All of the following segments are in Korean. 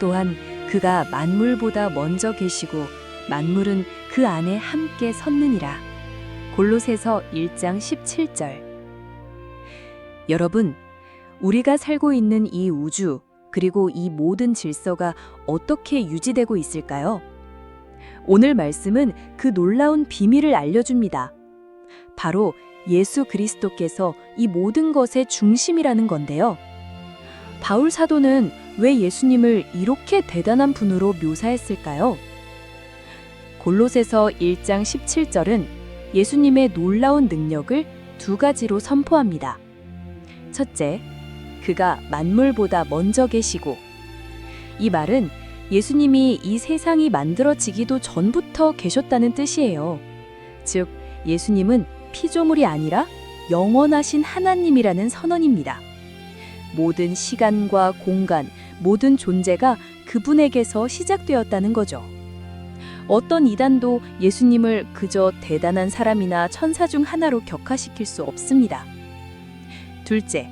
또한 그가 만물보다 먼저 계시고 만물은 그 안에 함께 섰느니라. 골로새서 1장 17절. 여러분, 우리가 살고 있는 이 우주 그리고 이 모든 질서가 어떻게 유지되고 있을까요? 오늘 말씀은 그 놀라운 비밀을 알려줍니다. 바로 예수 그리스도께서 이 모든 것의 중심이라는 건데요. 바울 사도는 왜 예수님을 이렇게 대단한 분으로 묘사했을까요? 골로새서 1장 17절은 예수님의 놀라운 능력을 두 가지로 선포합니다. 첫째, 그가 만물보다 먼저 계시고 이 말은 예수님이 이 세상이 만들어지기도 전부터 계셨다는 뜻이에요. 즉, 예수님은 피조물이 아니라 영원하신 하나님이라는 선언입니다. 모든 시간과 공간, 모든 존재가 그분에게서 시작되었다는 거죠. 어떤 이단도 예수님을 그저 대단한 사람이나 천사 중 하나로 격화시킬 수 없습니다. 둘째,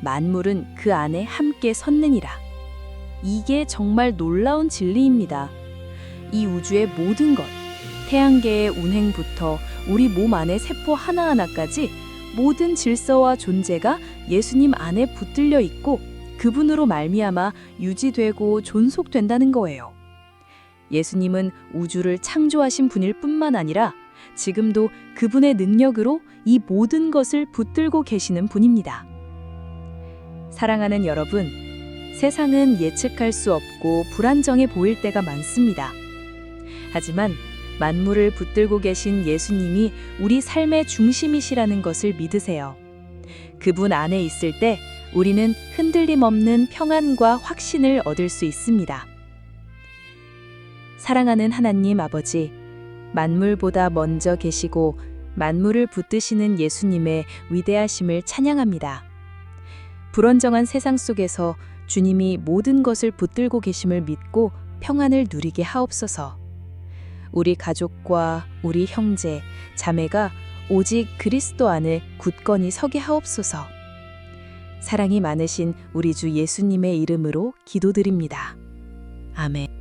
만물은 그 안에 함께 섰느니라. 이게 정말 놀라운 진리입니다. 이 우주의 모든 것, 태양계의 운행부터 우리 몸 안의 세포 하나하나까지 모든 질서와 존재가 예수님 안에 붙들려 있고 그분으로 말미암아 유지되고 존속된다는 거예요. 예수님은 우주를 창조하신 분일 뿐만 아니라 지금도 그분의 능력으로 이 모든 것을 붙들고 계시는 분입니다. 사랑하는 여러분, 세상은 예측할 수 없고 불안정해 보일 때가 많습니다. 하지만 만물을 붙들고 계신 예수님이 우리 삶의 중심이시라는 것을 믿으세요. 그분 안에 있을 때 우리는 흔들림 없는 평안과 확신을 얻을 수 있습니다. 사랑하는 하나님 아버지, 만물보다 먼저 계시고 만물을 붙드시는 예수님의 위대하심을 찬양합니다. 불안정한 세상 속에서 주님이 모든 것을 붙들고 계심을 믿고 평안을 누리게 하옵소서. 우리 가족과 우리 형제, 자매가 오직 그리스도 안에 굳건히 서게 하옵소서. 사랑이 많으신 우리 주 예수님의 이름으로 기도드립니다. 아멘.